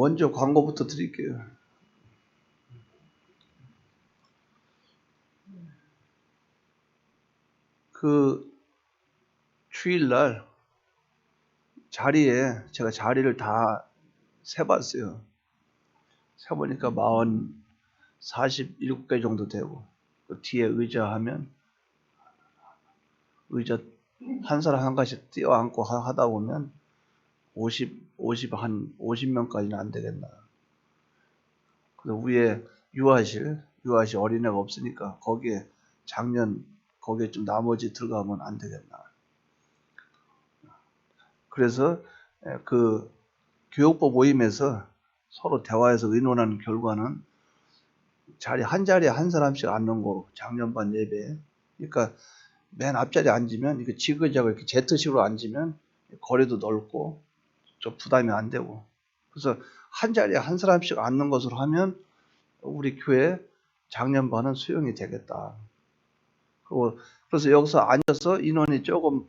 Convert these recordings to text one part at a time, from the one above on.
먼저 광고부터 드릴게요. 그 주일날 자리에 제가 자리를 다 세봤어요. 세보니까 마흔 47개 정도 되고 그 뒤에 의자 하면 의자 한 사람 한 가지 하- 하다 보면 50, 50, 한 50명까지는 안 되겠나. 그 위에 유아실, 유아실 어린애가 없으니까 거기에 작년 거기에 좀 나머지 들어가면 안 되겠나. 그래서 에, 그 교육부 모임에서 서로 대화해서 의논한 결과는 자리 한 자리에 한 사람씩 앉는 거 작년 반 예배. 그러니까 맨 앞자리에 앉으면 이게 지그재그 이렇게 Z식으로 앉으면 거리도 넓고 좀 부담이 안 되고 그래서 한 자리에 한 사람씩 앉는 것으로 하면 우리 교회 작년반은 수용이 되겠다. 그리고 그래서 여기서 앉아서 인원이 조금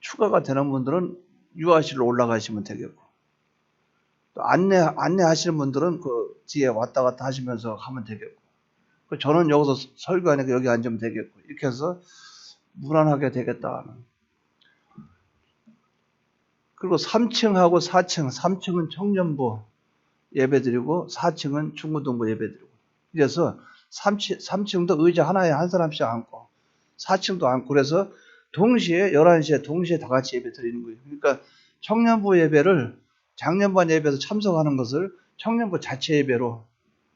추가가 되는 분들은 유아실로 올라가시면 되겠고 또 안내 안내하시는 분들은 그 뒤에 왔다 갔다 하시면서 하면 되겠고 그 저는 여기서 설교하니까 여기 앉으면 되겠고 이렇게 해서 무난하게 되겠다. 그리고 3층하고 4층, 3층은 청년부 예배드리고 4층은 중고등부 예배드리고 그래서 3층, 3층도 의자 하나에 한 사람씩 앉고 4층도 앉고 그래서 동시에 11시에 동시에 다 같이 예배 드리는 거예요. 그러니까 청년부 예배를 작년반 예배에서 참석하는 것을 청년부 자체 예배로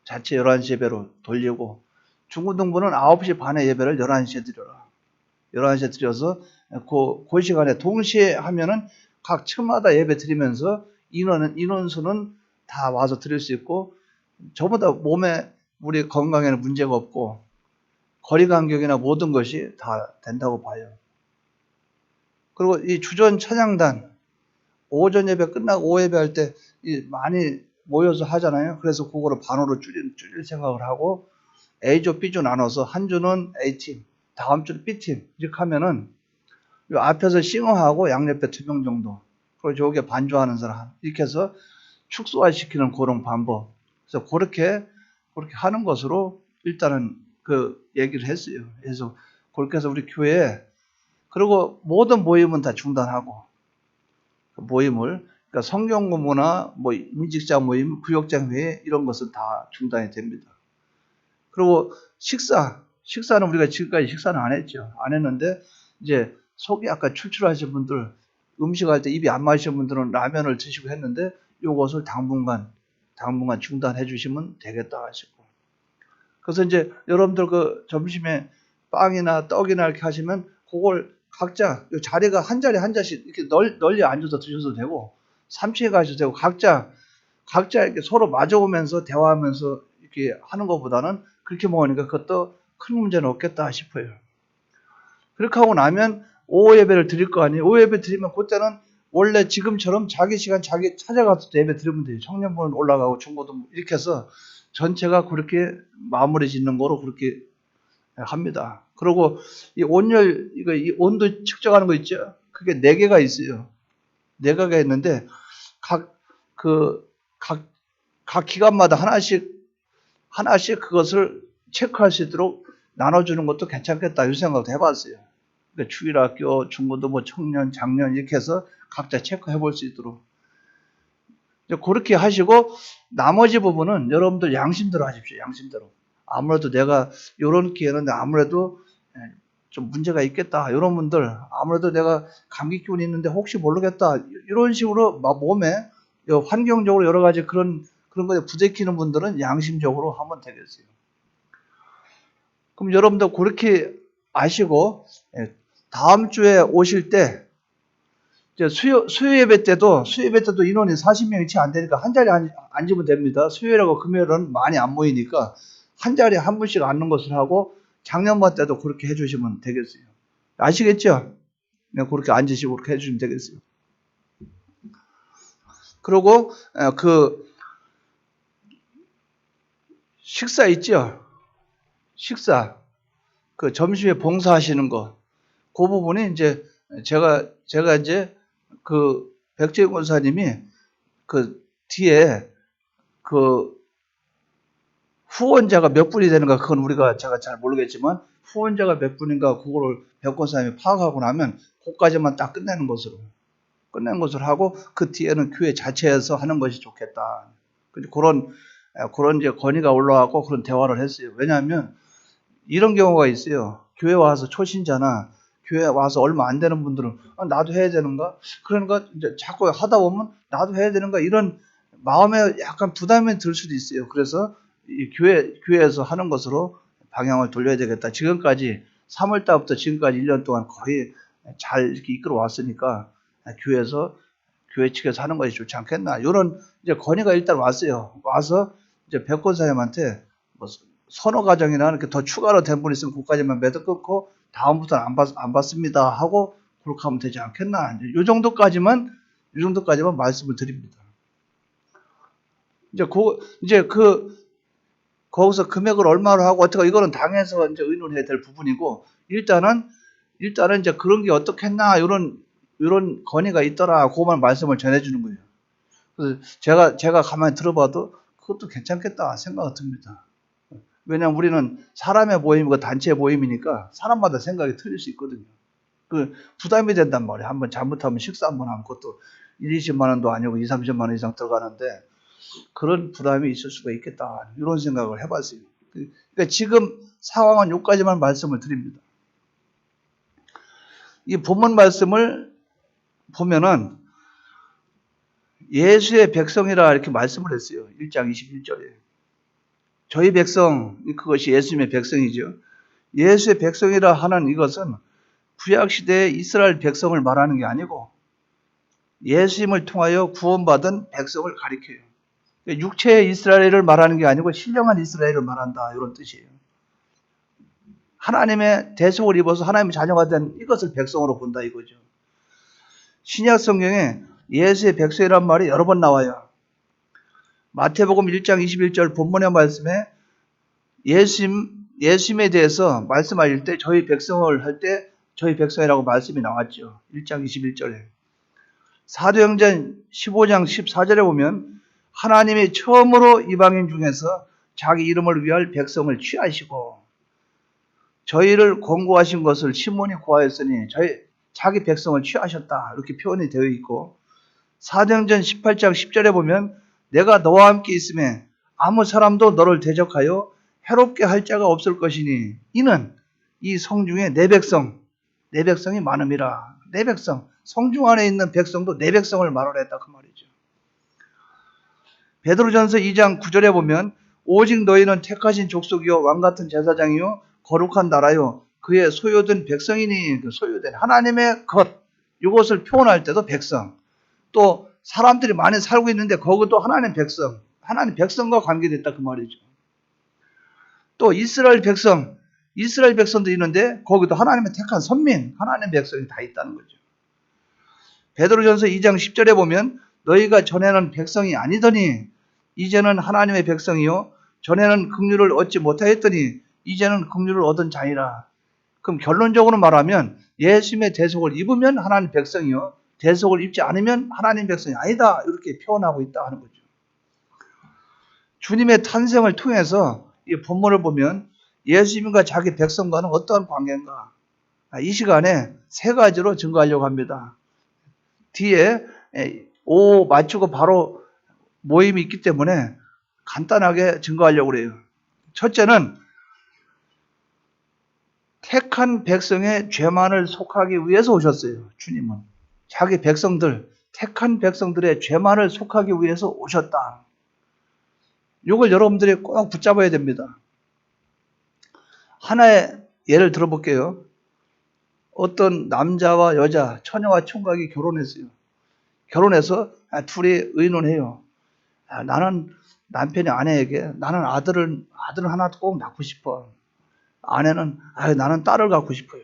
자체 11시 예배로 돌리고 중고등부는 9시 반에 예배를 11시에 드려라. 11시에 드려서 그, 그 시간에 동시에 하면은 각 층마다 예배 드리면서 인원은, 인원수는 다 와서 드릴 수 있고 저보다 몸에 우리 건강에는 문제가 없고 거리 간격이나 모든 것이 다 된다고 봐요. 그리고 이 주전 찬양단 오전 예배 끝나고 오후 예배 할 때 많이 모여서 하잖아요. 그래서 그거를 반으로 줄일, 줄일 생각을 하고 A조, B조 나눠서 한 주는 A팀, 다음 주는 B팀 이렇게 하면은 요 앞에서 싱어하고 양옆에 두 명 정도 그리고 저기에 반주하는 사람 이렇게 해서 축소화시키는 그런 방법 그래서 그렇게 그렇게 하는 것으로 일단은 그 얘기를 했어요. 그래서 그렇게 해서 우리 교회에 그리고 모든 모임은 다 중단하고 그 모임을 그러니까 성경 공부나 뭐 임직자 모임, 구역장 회의 이런 것은 다 중단이 됩니다. 그리고 식사, 식사는 우리가 지금까지 식사는 안 했죠. 안 했는데 이제 속이 약간 출출하신 분들 음식할 때 입이 안 맞으신 분들은 라면을 드시고 했는데 요것을 당분간 당분간 중단해 주시면 되겠다 하시고 그래서 이제 여러분들 그 점심에 빵이나 떡이나 이렇게 하시면 그걸 각자 요 자리가 한 자리 한 자씩 이렇게 널, 널리 앉아서 드셔도 되고 3층에 가셔도 되고 각자 각자 이렇게 서로 마주오면서 대화하면서 이렇게 하는 것보다는 그렇게 먹으니까 그것도 큰 문제는 없겠다 싶어요. 그렇게 하고 나면 오후 예배를 드릴 거 아니에요. 오후 예배 드리면 그때는 원래 지금처럼 자기 시간 자기 찾아가서 예배 드리면 돼요. 청년부는 올라가고 중고등 이렇게 해서 전체가 그렇게 마무리 짓는 거로 그렇게 합니다. 그리고 이 온열 이거 이 온도 측정하는 거 있죠? 그게 네 개가 있어요. 네 개가 있는데 각 그 각각 기관마다 하나씩 하나씩 그것을 체크할 수 있도록 나눠주는 것도 괜찮겠다 이 생각도 해봤어요. 그러니까 주일학교, 중고등부, 청년, 장년 이렇게 해서 각자 체크해 볼 수 있도록 그렇게 하시고 나머지 부분은 여러분들 양심대로 하십시오. 양심대로. 아무래도 내가 이런 기회는 아무래도 예, 좀 문제가 있겠다. 이런 분들 아무래도 내가 감기 기운이 있는데 혹시 모르겠다. 이런 식으로 막 몸에 환경적으로 여러 가지 그런 그런 거에 부대끼는 분들은 양심적으로 하면 되겠어요. 그럼 여러분들 그렇게 아시고 예, 다음 주에 오실 때 수요 수요 예배 때도 수요 예배 때도 인원이 40명이 채 안 되니까 한 자리에 앉, 앉으면 됩니다. 수요일하고 금요일은 많이 안 모이니까 한 자리에 한 분씩 앉는 것을 하고 작년반 때도 그렇게 해주시면 되겠어요. 아시겠죠? 네, 그렇게 앉으시고 그렇게 해주시면 되겠어요. 그리고 어, 그 식사 있죠? 식사 그 점심에 봉사하시는 거 그 부분이 이제 제가 제가 이제 그 백재영 권사님이 그 뒤에 그 후원자가 몇 분이 되는가 그건 우리가 제가 잘 모르겠지만 후원자가 몇 분인가 그거를 백 권사님이 파악하고 나면 그까지만 딱 끝내는 것으로 끝내는 것으로 하고 그 뒤에는 교회 자체에서 하는 것이 좋겠다. 그런 에, 그런 이제 건의가 올라왔고 그런 대화를 했어요. 왜냐하면 이런 경우가 있어요. 교회 와서 초신자나 교회 와서 얼마 안 되는 분들은 아, 나도 해야 되는가? 그러니까 이제 자꾸 하다 보면 나도 해야 되는가 이런 마음에 약간 부담이 들 수도 있어요. 그래서 이 교회 교회에서 하는 것으로 방향을 돌려야 되겠다. 지금까지 3월 달부터 지금까지 1년 동안 거의 잘 이렇게 이끌어 왔으니까 교회에서 교회 측에서 하는 것이 좋지 않겠나. 이런 이제 건의가 일단 왔어요. 와서 이제 백권 사님한테 뭐 선호 과정이나 이렇게 더 추가로 된 분 있으면 그까지만 매도 끊고 다음부터는 안, 받, 안 받습니다 하고 그렇게 하면 되지 않겠나. 요 정도까지만 이 정도까지만 말씀을 드립니다. 이제 그 이제 그 거기서 금액을 얼마로 하고 어떻게 이거는 당에서 이제 의논해야 될 부분이고 일단은 일단은 이제 그런 게 어떻겠나 이런 이런 건의가 있더라 그만 말씀을 전해주는 거예요. 그래서 제가 제가 가만히 들어봐도 그것도 괜찮겠다 생각이 듭니다. 왜냐하면 우리는 사람의 모임이고 단체의 모임이니까 사람마다 생각이 틀릴 수 있거든요. 그 부담이 된단 말이에요. 한번 잘못하면 식사 한번 하면 그것도 1, 20만 원도 아니고 2, 30만 원 이상 들어가는데 그런 부담이 있을 수가 있겠다. 이런 생각을 해봤어요. 그러니까 지금 상황은 여기까지만 말씀을 드립니다. 이 본문 말씀을 보면은 예수의 백성이라 이렇게 말씀을 했어요. 1장 21절에. 저희 백성, 그것이 예수님의 백성이죠. 예수의 백성이라 하는 이것은 구약시대의 이스라엘 백성을 말하는 게 아니고 예수님을 통하여 구원받은 백성을 가리켜요. 육체의 이스라엘을 말하는 게 아니고 신령한 이스라엘을 말한다. 이런 뜻이에요. 하나님의 대속을 입어서 하나님의 자녀가 된 이것을 백성으로 본다 이거죠. 신약 성경에 예수의 백성이란 말이 여러 번 나와요. 마태복음 1장 21절 본문의 말씀에 예수님, 예수님에 대해서 말씀하실 때 저희 백성을 할 때 저희 백성이라고 말씀이 나왔죠. 1장 21절에. 사도행전 15장 14절에 보면 하나님이 처음으로 이방인 중에서 자기 이름을 위할 백성을 취하시고 저희를 공고하신 것을 시몬이 구하였으니 저희 자기 백성을 취하셨다 이렇게 표현이 되어 있고 사도행전 18장 10절에 보면 내가 너와 함께 있음에 아무 사람도 너를 대적하여 해롭게 할 자가 없을 것이니 이는 이 성중에 내 백성 내 백성이 많음이라 내 백성 성중 안에 있는 백성도 내 백성을 말하라 했다 그 말이죠. 베드로전서 2장 9절에 보면 오직 너희는 택하신 족속이요 왕 같은 제사장이요 거룩한 나라요 그의 소유된 백성이니 그 소유된 하나님의 것 이것을 표현할 때도 백성 또 사람들이 많이 살고 있는데 거기도 하나님 백성 하나님 백성과 관계됐다 그 말이죠. 또 이스라엘 백성 이스라엘 백성도 있는데 거기도 하나님의 택한 선민 하나님 백성이 다 있다는 거죠. 베드로전서 2장 10절에 보면 너희가 전에는 백성이 아니더니 이제는 하나님의 백성이요 전에는 긍휼을 얻지 못하였더니 이제는 긍휼을 얻은 자이라. 그럼 결론적으로 말하면 예수님의 대속을 입으면 하나님 백성이요 대속을 입지 않으면 하나님 백성이 아니다 이렇게 표현하고 있다 하는 거죠. 주님의 탄생을 통해서 이 본문을 보면 예수님과 자기 백성과는 어떠한 관계인가 아, 이 시간에 세 가지로 증거하려고 합니다. 뒤에 오 맞추고 바로 모임이 있기 때문에 간단하게 증거하려고 그래요. 첫째는 택한 백성의 죄만을 속하기 위해서 오셨어요. 주님은. 자기 백성들, 택한 백성들의 죄만을 속하기 위해서 오셨다. 이걸 여러분들이 꼭 붙잡아야 됩니다. 하나의 예를 들어볼게요. 어떤 남자와 여자, 처녀와 총각이 결혼했어요. 결혼해서 둘이 의논해요. 아, 나는 남편이 아내에게 나는 아들을 아들을 하나 꼭 낳고 싶어. 아내는 아, 나는 딸을 갖고 싶어요.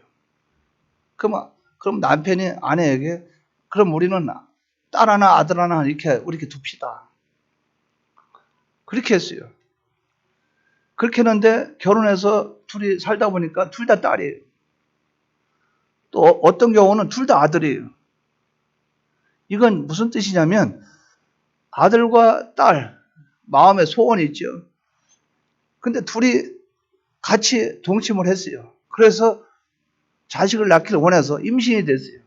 그럼 그럼 남편이 아내에게 그럼 우리는 딸 하나 아들 하나 이렇게 이렇게 둡시다. 그렇게 했어요. 그렇게 했는데 결혼해서 둘이 살다 보니까 둘 다 딸이에요. 또 어떤 경우는 둘 다 아들이에요. 이건 무슨 뜻이냐면 아들과 딸, 마음의 소원이 있죠. 근데 둘이 같이 동침을 했어요. 그래서 자식을 낳기를 원해서 임신이 됐어요.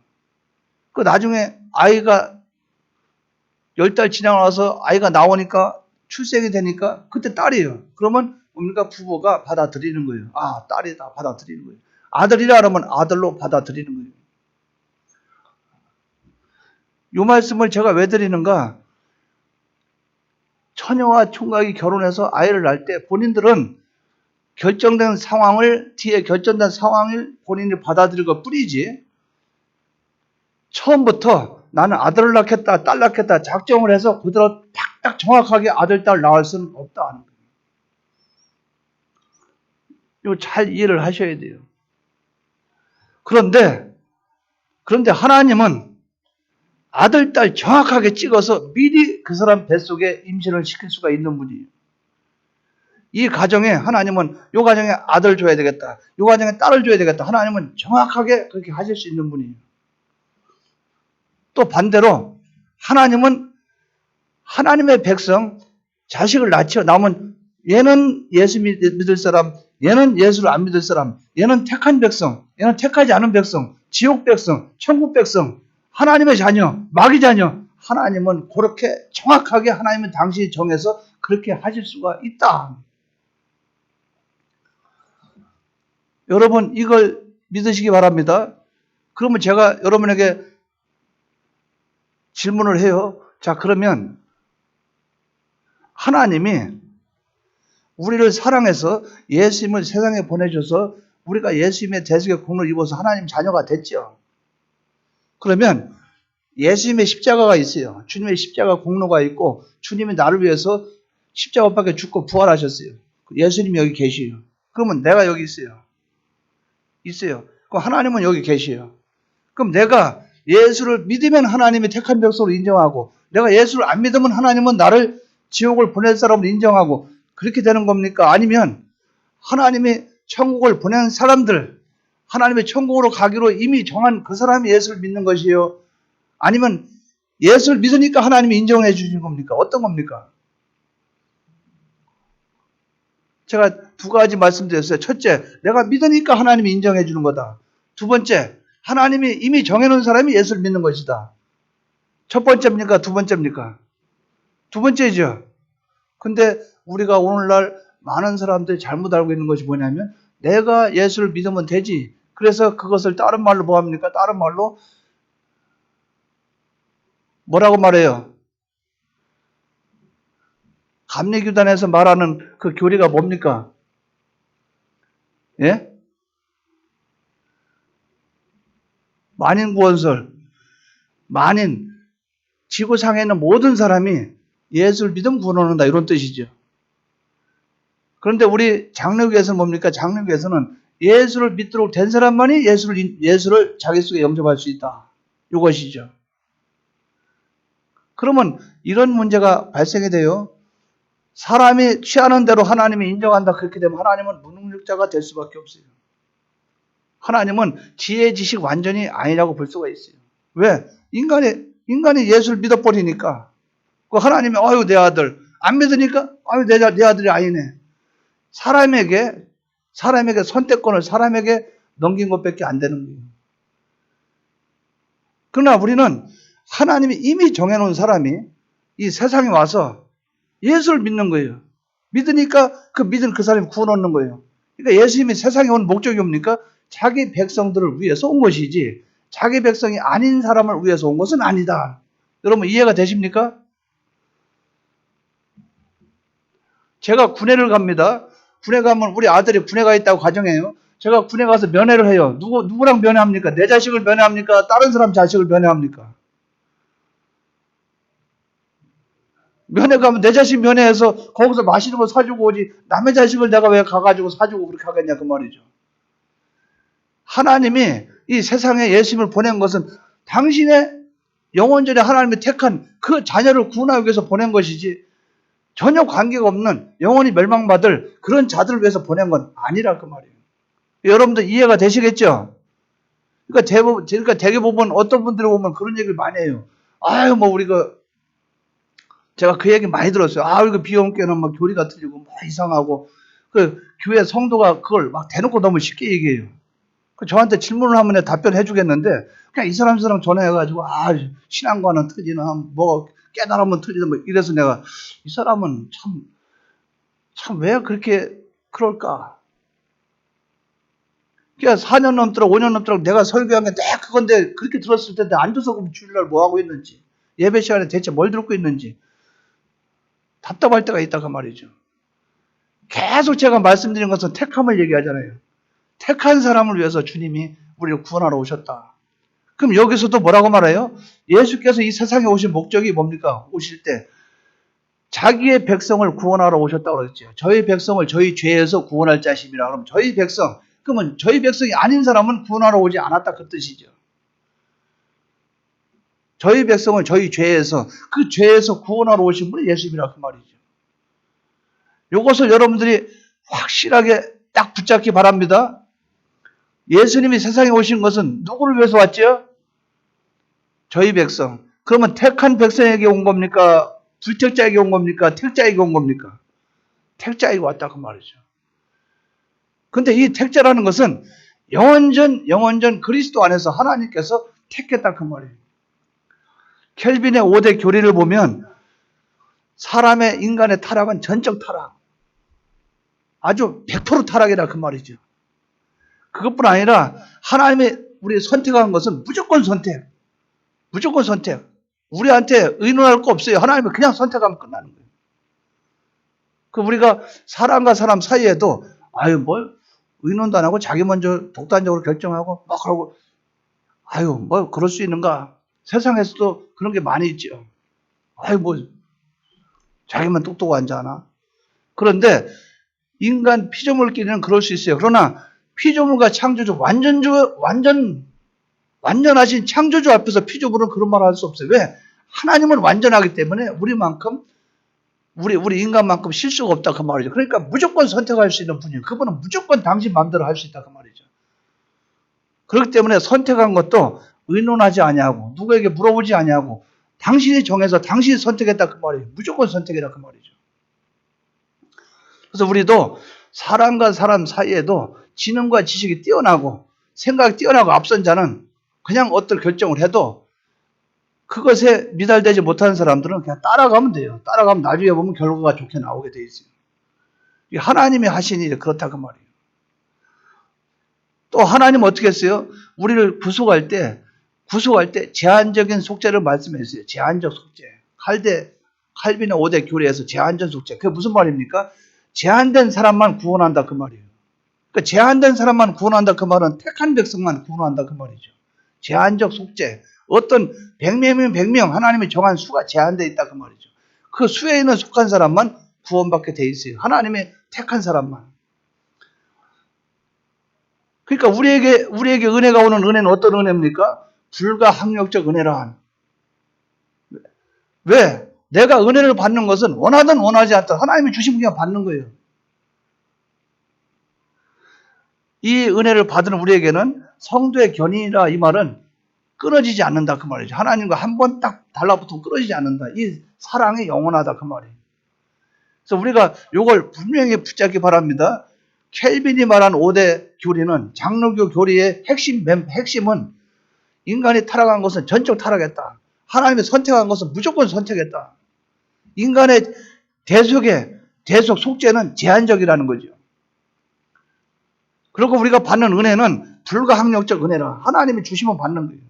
그 나중에 아이가 열 달 지나고 나서 아이가 나오니까 출생이 되니까 그때 딸이에요. 그러면 뭡니까 부부가 받아들이는 거예요. 아 딸이다 받아들이는 거예요. 아들이라 그러면 아들로 받아들이는 거예요. 이 말씀을 제가 왜 드리는가? 처녀와 총각이 결혼해서 아이를 낳을 때 본인들은 결정된 상황을 뒤에 결정된 상황을 본인이 받아들일 것 뿐이지 처음부터 나는 아들을 낳겠다 딸 낳겠다 작정을 해서 그대로 탁탁 정확하게 아들 딸 낳을 수는 없다 하는 거예요. 이거 잘 이해를 하셔야 돼요. 그런데 그런데 하나님은 아들, 딸 정확하게 찍어서 미리 그 사람 뱃속에 임신을 시킬 수가 있는 분이에요. 이 가정에 하나님은 이 가정에 아들 줘야 되겠다. 이 가정에 딸을 줘야 되겠다. 하나님은 정확하게 그렇게 하실 수 있는 분이에요. 또 반대로 하나님은 하나님의 백성 자식을 낳죠. 남은 얘는 예수 믿- 믿을 사람, 얘는 예수를 안 믿을 사람, 얘는 택한 백성, 얘는 택하지 않은 백성, 지옥 백성, 천국 백성, 하나님의 자녀, 마귀 자녀, 하나님은 그렇게 정확하게 하나님은 당신이 정해서 그렇게 하실 수가 있다. 여러분 이걸 믿으시기 바랍니다. 그러면 제가 여러분에게 질문을 해요. 자 그러면 하나님이 우리를 사랑해서 예수님을 세상에 보내줘서 우리가 예수님의 대속의 공로를 입어서 하나님 자녀가 됐죠. 그러면 예수님의 십자가가 있어요. 주님의 십자가 공로가 있고 주님이 나를 위해서 십자가 밖에 죽고 부활하셨어요. 예수님이 여기 계시요. 그러면 내가 여기 있어요. 있어요. 그럼 하나님은 여기 계시요. 그럼 내가 예수를 믿으면 하나님이 택한 백성으로 인정하고 내가 예수를 안 믿으면 하나님은 나를 지옥을 보낼 사람으로 인정하고 그렇게 되는 겁니까? 아니면 하나님이 천국을 보낸 사람들 하나님의 천국으로 가기로 이미 정한 그 사람이 예수를 믿는 것이요. 아니면 예수를 믿으니까 하나님이 인정해 주신 겁니까? 어떤 겁니까? 제가 두 가지 말씀드렸어요. 첫째, 내가 믿으니까 하나님이 인정해 주는 거다. 두 번째, 하나님이 이미 정해놓은 사람이 예수를 믿는 것이다. 첫 번째입니까? 두 번째입니까? 두 번째죠. 근데 우리가 오늘날 많은 사람들이 잘못 알고 있는 것이 뭐냐면 내가 예수를 믿으면 되지. 그래서 그것을 다른 말로 뭐 합니까? 다른 말로 뭐라고 말해요? 감리교단에서 말하는 그 교리가 뭡니까? 예? 만인 구원설. 만인. 지구상에 있는 모든 사람이 예수를 믿으면 구원한다. 이런 뜻이죠. 그런데 우리 장로교에서는 뭡니까? 장로교에서는 예수를 믿도록 된 사람만이 예수를, 인- 예수를 자기 속에 영접할 수 있다. 이것이죠. 그러면 이런 문제가 발생이 돼요. 사람이 취하는 대로 하나님이 인정한다. 그렇게 되면 하나님은 무능력자가 될 수밖에 없어요. 하나님은 지혜 지식 완전히 아니라고 볼 수가 있어요. 왜? 인간이, 인간이 예수를 믿어버리니까. 그 하나님이, 아유, 내 아들. 안 믿으니까, 아유, 내, 자- 내 아들이 아니네. 사람에게, 사람에게 선택권을 사람에게 넘긴 것밖에 안 되는 거예요. 그러나 우리는 하나님이 이미 정해놓은 사람이 이 세상에 와서 예수를 믿는 거예요. 믿으니까 그 믿은 그 사람이 구원 얻는 거예요. 그러니까 예수님이 세상에 온 목적이 뭡니까? 자기 백성들을 위해서 온 것이지 자기 백성이 아닌 사람을 위해서 온 것은 아니다. 여러분 이해가 되십니까? 제가 군에를 갑니다. 군에 가면 우리 아들이 군에 가 있다고 가정해요. 제가 군에 가서 면회를 해요. 누구 누구랑 면회합니까? 내 자식을 면회합니까? 다른 사람 자식을 면회합니까? 면회 가면 내 자식 면회해서 거기서 맛있는 거 사주고 오지 남의 자식을 내가 왜 가가지고 사주고 그렇게 하겠냐 그 말이죠. 하나님이 이 세상에 예수님을 보낸 것은 당신의 영원전에 하나님이 택한 그 자녀를 구원하기 위해서 보낸 것이지 전혀 관계가 없는 영원히 멸망받을 그런 자들을 위해서 보낸 건 아니라 그 말이에요. 여러분들 이해가 되시겠죠? 그러니까 대부분, 그러니까 대개 보면 어떤 분들이 보면 그런 얘기를 많이 해요. 아유, 뭐 우리가 제가 그 얘기 많이 들었어요. 아, 이거 비용교는 막 교리가 틀리고 막 이상하고 그 교회 성도가 그걸 막 대놓고 너무 쉽게 얘기해요. 그 저한테 질문을 하면 답변해 주겠는데 그냥 이 사람 저랑 전화해가지고 아 신앙과는 틀리나 뭐 깨달으면 틀리나 뭐 이래서 내가 이 사람은 참 참 왜 그렇게 그럴까? 그러니까 4년 넘도록 5년 넘도록 내가 설교한 게 내가 그건데 그렇게 들었을 텐데 앉아서 그럼 주일날 뭐 하고 있는지 예배 시간에 대체 뭘 듣고 있는지 답답할 때가 있다고 말이죠. 계속 제가 말씀드린 것은 택함을 얘기하잖아요. 택한 사람을 위해서 주님이 우리를 구원하러 오셨다. 그럼 여기서도 뭐라고 말해요? 예수께서 이 세상에 오신 목적이 뭡니까? 오실 때 자기의 백성을 구원하러 오셨다고 그랬죠. 저희 백성을 저희 죄에서 구원할 자심이라 그러면 저희 백성 그러면 저희 백성이 아닌 사람은 구원하러 오지 않았다 그 뜻이죠. 저희 백성을 저희 죄에서 그 죄에서 구원하러 오신 분이 예수님이라 그 말이죠. 이것을 여러분들이 확실하게 딱 붙잡기 바랍니다. 예수님이 세상에 오신 것은 누구를 위해서 왔죠? 저희 백성. 그러면 택한 백성에게 온 겁니까? 불택자에게 온 겁니까? 택자에게 온 겁니까? 택자에게 왔다 그 말이죠. 근데 이 택자라는 것은 영원전 영원전 그리스도 안에서 하나님께서 택했다 그 말이에요. 켈빈의 5대 교리를 보면 사람의 인간의 타락은 전적 타락. 아주 100% 타락이라 그 말이죠. 그것뿐 아니라 하나님의 우리 선택한 것은 무조건 선택. 무조건 선택. 우리한테 의논할 거 없어요. 하나님은 그냥 선택하면 끝나는 거예요. 그 우리가 사람과 사람 사이에도 아유 뭘 의논도 안 하고 자기 먼저 독단적으로 결정하고 막 그러고 아유 뭐 그럴 수 있는가? 세상에서도 그런 게 많이 있죠. 아유 뭐 자기만 똑똑한지 아나? 그런데 인간 피조물끼리는 그럴 수 있어요. 그러나 피조물과 창조주 완전주 완전 완전하신 창조주 앞에서 피조물은 그런 말할수 없어요. 왜? 하나님은 완전하기 때문에 우리만큼 우리 우리 인간만큼 실수가 없다 그 말이죠. 그러니까 무조건 선택할 수 있는 분이에요. 그분은 무조건 당신 마음대로 할 수 있다 그 말이죠. 그렇기 때문에 선택한 것도 의논하지 아니하고 누구에게 물어보지 아니하고 당신이 정해서 당신이 선택했다 그 말이에요. 무조건 선택이다 그 말이죠. 그래서 우리도 사람과 사람 사이에도 지능과 지식이 뛰어나고 생각이 뛰어나고 앞선 자는 그냥 어떤 결정을 해도 그것에 미달되지 못하는 사람들은 그냥 따라가면 돼요. 따라가면 나중에 보면 결과가 좋게 나오게 돼 있어요. 하나님이 하신 일이 그렇다 그 말이에요. 또 하나님 어떻게 했어요? 우리를 구속할 때 구속할 때 제한적인 속죄를 말씀했어요. 제한적 속죄. 칼대 칼빈의 5대 교리에서 제한적 속죄. 그게 무슨 말입니까? 제한된 사람만 구원한다 그 말이에요. 그러니까 제한된 사람만 구원한다 그 말은 택한 백성만 구원한다 그 말이죠. 제한적 속죄. 어떤 100명이면 100명 하나님이 정한 수가 제한되어 있다 그 말이죠. 그 수에 있는 속한 사람만 구원받게 돼 있어요. 하나님의 택한 사람만. 그러니까 우리에게 우리에게 은혜가 오는 은혜는 어떤 은혜입니까? 불가항력적 은혜란. 왜? 내가 은혜를 받는 것은 원하든 원하지 않든 하나님이 주신 그냥 받는 거예요. 이 은혜를 받은 우리에게는 성도의 견인이라 이 말은 끊어지지 않는다 그 말이죠. 하나님과 한 번 딱 달라붙으면 끊어지지 않는다. 이 사랑이 영원하다 그 말이에요. 그래서 우리가 이걸 분명히 붙잡기 바랍니다. 켈빈이 말한 5대 교리는 장로교 교리의 핵심 핵심은 인간이 타락한 것은 전적 타락했다. 하나님이 선택한 것은 무조건 선택했다. 인간의 대속의 대속 속죄는 제한적이라는 거죠. 그리고 우리가 받는 은혜는 불가항력적 은혜라. 하나님이 주시면 받는 거예요.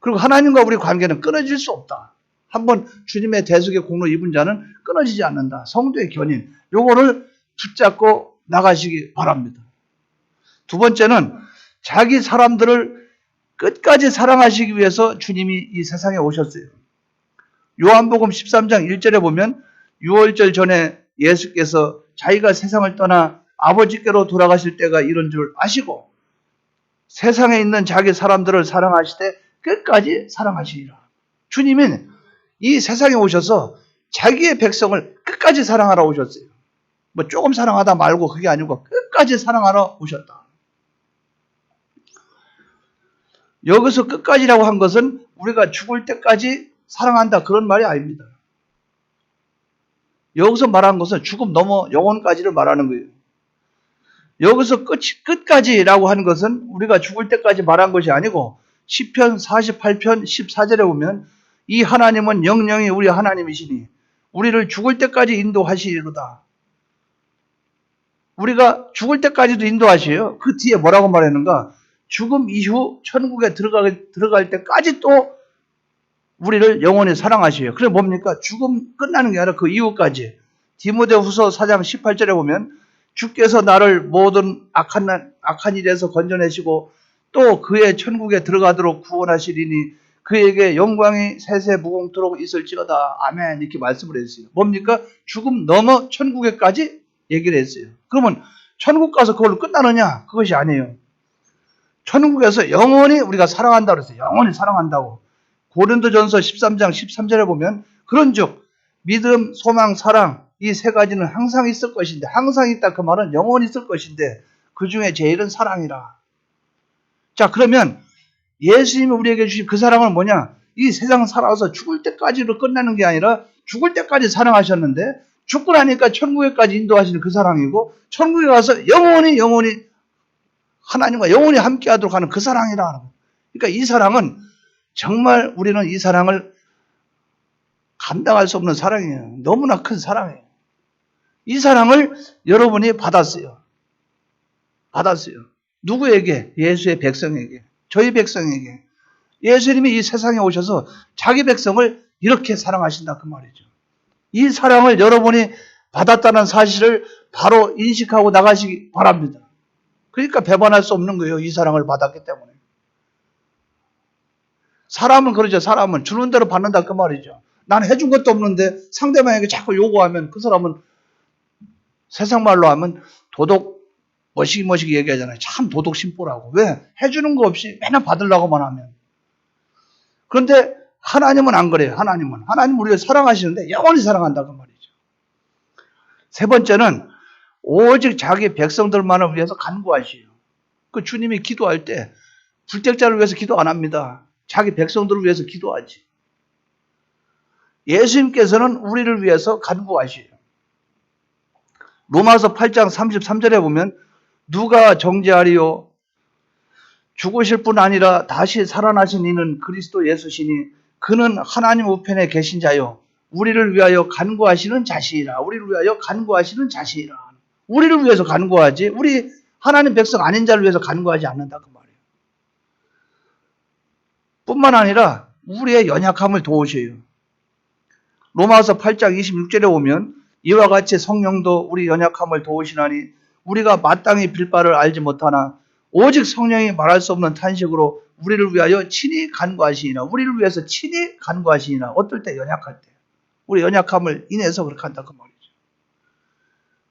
그리고 하나님과 우리 관계는 끊어질 수 없다. 한번 주님의 대속의 공로 입은 자는 끊어지지 않는다. 성도의 견인. 요거를 붙잡고 나가시기 바랍니다. 두 번째는 자기 사람들을 끝까지 사랑하시기 위해서 주님이 이 세상에 오셨어요. 요한복음 13장 1절에 보면 6월절 전에 예수께서 자기가 세상을 떠나 아버지께로 돌아가실 때가 이런 줄 아시고 세상에 있는 자기 사람들을 사랑하시되 끝까지 사랑하시리라. 주님은 이 세상에 오셔서 자기의 백성을 끝까지 사랑하러 오셨어요. 뭐 조금 사랑하다 말고 그게 아니고 끝까지 사랑하러 오셨다. 여기서 끝까지라고 한 것은 우리가 죽을 때까지 사랑한다 그런 말이 아닙니다. 여기서 말한 것은 죽음 넘어 영혼까지를 말하는 거예요. 여기서 끝, 끝까지라고 하는 것은 우리가 죽을 때까지 말한 것이 아니고 10편 48편 14절에 보면 이 하나님은 영영이 우리 하나님이시니 우리를 죽을 때까지 인도하시리로다. 우리가 죽을 때까지도 인도하셔요. 그 뒤에 뭐라고 말했는가? 죽음 이후 천국에 들어가, 들어갈 때까지 또 우리를 영원히 사랑하셔요. 그래 뭡니까? 죽음 끝나는 게 아니라 그 이후까지. 디모데후서 4장 18절에 보면 주께서 나를 모든 악한 날- 악한 일에서 건져내시고 또 그의 천국에 들어가도록 구원하시리니 그에게 영광이 세세 무공토록 있을지어다. 아멘. 이렇게 말씀을 했어요. 뭡니까? 죽음 넘어 천국에까지 얘기를 했어요. 그러면 천국 가서 그걸로 끝나느냐? 그것이 아니에요. 천국에서 영원히 우리가 사랑한다고 그랬어요. 영원히 사랑한다고. 고린도전서 13장 13절에 보면 그런즉 믿음, 소망, 사랑 이 세 가지는 항상 있을 것인데 항상 있다 그 말은 영원히 있을 것인데 그 중에 제일은 사랑이라. 자 그러면 예수님이 우리에게 주신 그 사랑은 뭐냐? 이 세상 살아서 죽을 때까지로 끝나는 게 아니라 죽을 때까지 사랑하셨는데 죽고 나니까 천국에까지 인도하시는 그 사랑이고 천국에 가서 영원히 영원히 하나님과 영원히 함께하도록 하는 그 사랑이라. 그러니까 이 사랑은 정말 우리는 이 사랑을 감당할 수 없는 사랑이에요. 너무나 큰 사랑이에요. 이 사랑을 여러분이 받았어요. 받았어요. 누구에게? 예수의 백성에게. 저희 백성에게. 예수님이 이 세상에 오셔서 자기 백성을 이렇게 사랑하신다 그 말이죠. 이 사랑을 여러분이 받았다는 사실을 바로 인식하고 나가시기 바랍니다. 그러니까 배반할 수 없는 거예요. 이 사랑을 받았기 때문에. 사람은 그러죠. 사람은 주는 대로 받는다 그 말이죠. 나는 해준 것도 없는데 상대방에게 자꾸 요구하면 그 사람은 세상 말로 하면 도덕 멋이기 멋이기 얘기하잖아요. 참 도덕 심보라고. 왜? 해주는 거 없이 맨날 받으려고만 하면. 그런데 하나님은 안 그래요. 하나님은. 하나님 우리를 사랑하시는데 영원히 사랑한다 그 말이죠. 세 번째는 오직 자기 백성들만을 위해서 간구하시요. 그 주님이 기도할 때 불택자를 위해서 기도 안 합니다. 자기 백성들을 위해서 기도하지. 예수님께서는 우리를 위해서 간구하시요. 로마서 8장 33절에 보면 누가 정죄하리요? 죽으실 뿐 아니라 다시 살아나신 이는 그리스도 예수시니 그는 하나님 우편에 계신 자요. 우리를 위하여 간구하시는 자신이라. 우리를 위하여 간구하시는 자신이라. 우리를 위해서 간구하지. 우리 하나님 백성 아닌 자를 위해서 간구하지 않는다 그 말이에요. 뿐만 아니라 우리의 연약함을 도우셔요. 로마서 8장 26절에 보면 이와 같이 성령도 우리 연약함을 도우시나니 우리가 마땅히 빌 바를 알지 못하나 오직 성령이 말할 수 없는 탄식으로 우리를 위하여 친히 간구하시니라. 우리를 위해서 친히 간구하시니라. 어떨 때 연약할 때. 우리 연약함을 인해서 그렇게 한다 그 말이죠.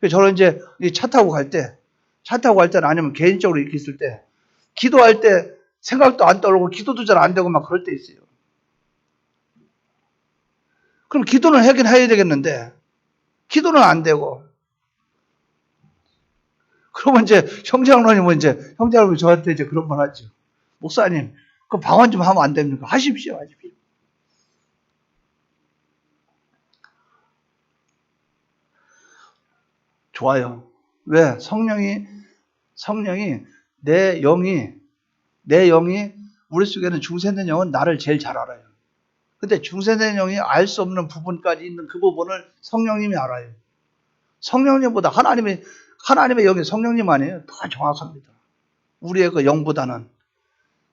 저는 이제 이차 타고 갈 때, 차 타고 갈 때는 아니면 개인적으로 이렇게 있을 때, 기도할 때 생각도 안 떠오르고 기도도 잘 안 되고 막 그럴 때 있어요. 그럼 기도는 하긴 해야 되겠는데, 기도는 안 되고, 그러면 이제 형제장로님은 이제 형제장로님 저한테 이제 그런 말 하죠. 목사님, 그 방언 좀 하면 안 됩니까? 하십시오, 하십시오. 좋아요. 왜? 성령이, 성령이, 내 영이, 내 영이, 우리 속에는 중생된 영은 나를 제일 잘 알아요. 근데 영이 알 수 없는 부분까지 있는 그 부분을 성령님이 알아요. 성령님보다 하나님의, 하나님의 영이 성령님 아니에요. 더 정확합니다. 우리의 그 영보다는.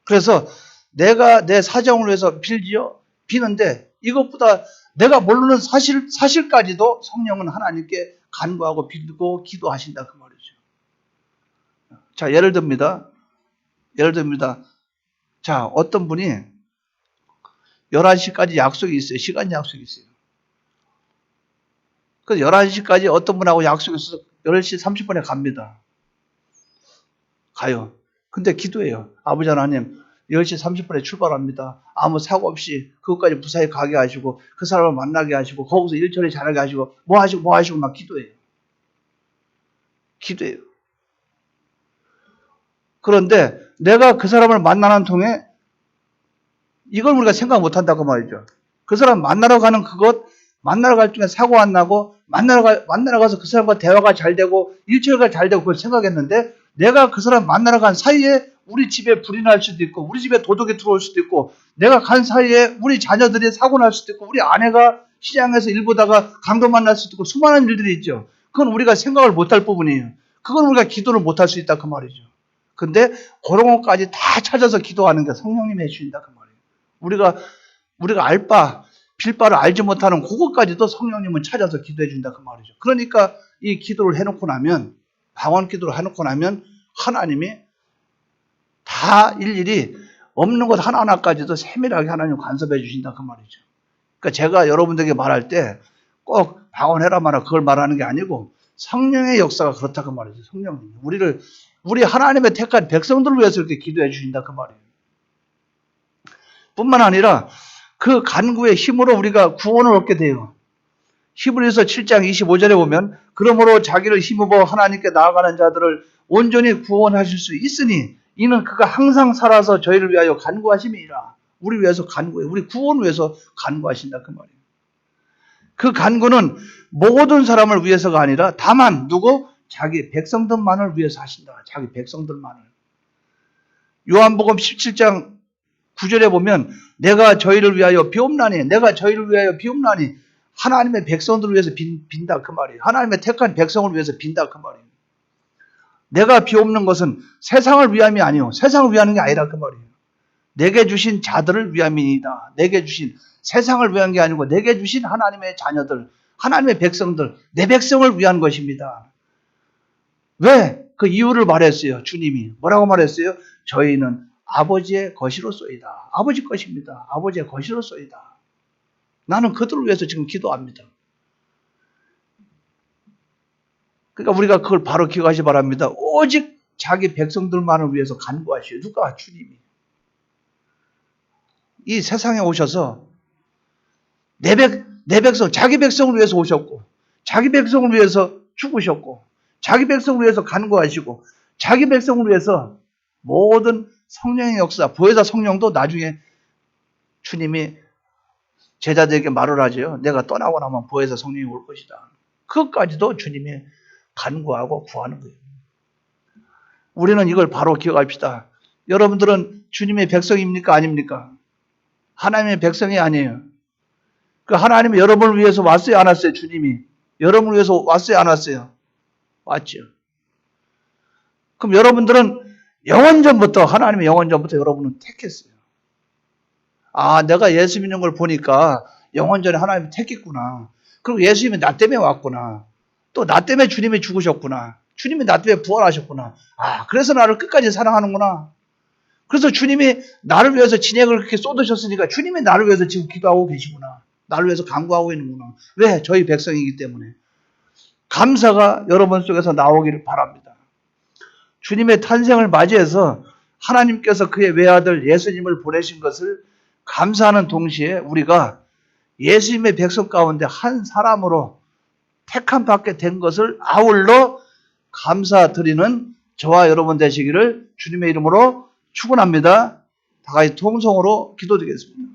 그래서 내가 내 사정을 위해서 빌지요? 비는데 이것보다 내가 모르는 사실, 사실까지도 성령은 하나님께 간구하고 빌고 기도하신다 그 말이죠. 자, 예를 듭니다. 예를 듭니다. 자, 어떤 분이 11시까지 약속이 있어요. 시간 약속이 있어요. 그 11시까지 어떤 분하고 약속이 있어서 10시 30분에 갑니다. 가요. 근데 기도해요. 아버지 하나님, 10시 30분에 출발합니다. 아무 사고 없이 그것까지 무사히 가게 하시고 그 사람을 만나게 하시고 거기서 일 처리 잘하게 하시고 뭐 하시고 뭐 하시고 막 기도해요. 기도해요. 그런데 내가 그 사람을 만나는 통에 이걸 우리가 생각 못 한다고 말이죠. 그 사람 만나러 가는 그것 만나러 갈 중에 사고 안 나고 만나러 가 만나러 가서 그 사람과 대화가 잘 되고 일처리가 잘 되고 그걸 생각했는데 내가 그 사람 만나러 간 사이에 우리 집에 불이 날 수도 있고 우리 집에 도둑이 들어올 수도 있고 내가 간 사이에 우리 자녀들이 사고 날 수도 있고 우리 아내가 시장에서 일 보다가 강도 만날 수도 있고 수많은 일들이 있죠. 그건 우리가 생각을 못할 부분이에요. 그건 우리가 기도를 못할 수 있다 그 말이죠. 근데 그런 것까지 다 찾아서 기도하는 게 성령님이 해주신다 그 말이에요. 우리가 우리가 알 바, 빌 바를 알지 못하는 그것까지도 성령님은 찾아서 기도해 준다 그 말이죠. 그러니까 이 기도를 해놓고 나면 방언 기도를 해놓고 나면 하나님이 다 일일이 없는 것 하나하나까지도 세밀하게 하나님 간섭해 주신다 그 말이죠. 그러니까 제가 여러분들에게 말할 때 꼭 방언해라 마라 그걸 말하는 게 아니고 성령의 역사가 그렇다 그 말이죠. 성령님 우리를 우리 하나님의 택한 백성들을 위해서 이렇게 기도해 주신다 그 말이에요. 뿐만 아니라 그 간구의 힘으로 우리가 구원을 얻게 돼요. 히브리서 7장 25절에 보면 그러므로 자기를 힘입어 하나님께 나아가는 자들을 온전히 구원하실 수 있으니 이는 그가 항상 살아서 저희를 위하여 간구하심이라. 우리 위해서 간구해. 우리 구원 위해서 간구하신다 그 말이에요. 그 간구는 모든 사람을 위해서가 아니라 다만 누구 자기 백성들만을 위해서 하신다. 자기 백성들만을. 요한복음 17장 9절에 보면 내가 저희를 위하여 비옵나니 내가 저희를 위하여 비옵나니 하나님의 백성들을 위해서 빈, 빈다 그 말이에요. 하나님의 택한 백성을 위해서 빈다 그 말이에요. 내가 비옵는 것은 세상을 위함이 아니요. 세상을 위하는 게 아니라 그 말이에요. 내게 주신 자들을 위함이니다. 내게 주신 세상을 위한 게 아니고 내게 주신 하나님의 자녀들, 하나님의 백성들, 내 백성을 위한 것입니다. 왜? 그 이유를 말했어요. 주님이. 뭐라고 말했어요? 저희는 아버지의 것이로소이다. 아버지 것입니다. 아버지의 것이로소이다. 나는 그들을 위해서 지금 기도합니다. 그러니까 우리가 그걸 바로 기억하시 기 바랍니다. 오직 자기 백성들만을 위해서 간구하시오. 누가? 주님이. 이 세상에 오셔서 내, 백, 내 백성, 자기 백성을 위해서 오셨고, 자기 백성을 위해서 죽으셨고, 자기 백성을 위해서 간구하시고, 자기 백성을 위해서 모든 성령의 역사, 보혜사 성령도 나중에 주님이 제자들에게 말을 하죠. 내가 떠나고 나면 보혜사 성령이 올 것이다. 그것까지도 주님이 간구하고 구하는 거예요. 우리는 이걸 바로 기억합시다. 여러분들은 주님의 백성입니까? 아닙니까? 하나님의 백성이 아니에요. 그 하나님이 여러분을 위해서 왔어요? 안 왔어요? 주님이. 여러분을 위해서 왔어요? 안 왔어요? 왔죠. 그럼 여러분들은 영원 전부터, 하나님의 영원 전부터 여러분은 택했어요. 아, 내가 예수 믿는 걸 보니까 영원 전에 하나님이 택했구나. 그리고 예수님이 나 때문에 왔구나. 또 나 때문에 주님이 죽으셨구나. 주님이 나 때문에 부활하셨구나. 아, 그래서 나를 끝까지 사랑하는구나. 그래서 주님이 나를 위해서 진액을 그렇게 쏟으셨으니까 주님이 나를 위해서 지금 기도하고 계시구나. 나를 위해서 간구하고 있는구나. 왜? 저희 백성이기 때문에. 감사가 여러분 속에서 나오기를 바랍니다. 주님의 탄생을 맞이해서 하나님께서 그의 외아들 예수님을 보내신 것을 감사하는 동시에 우리가 예수님의 백성 가운데 한 사람으로 택함 받게 된 것을 아울러 감사드리는 저와 여러분 되시기를 주님의 이름으로 축원합니다. 다 같이 통성으로 기도드리겠습니다.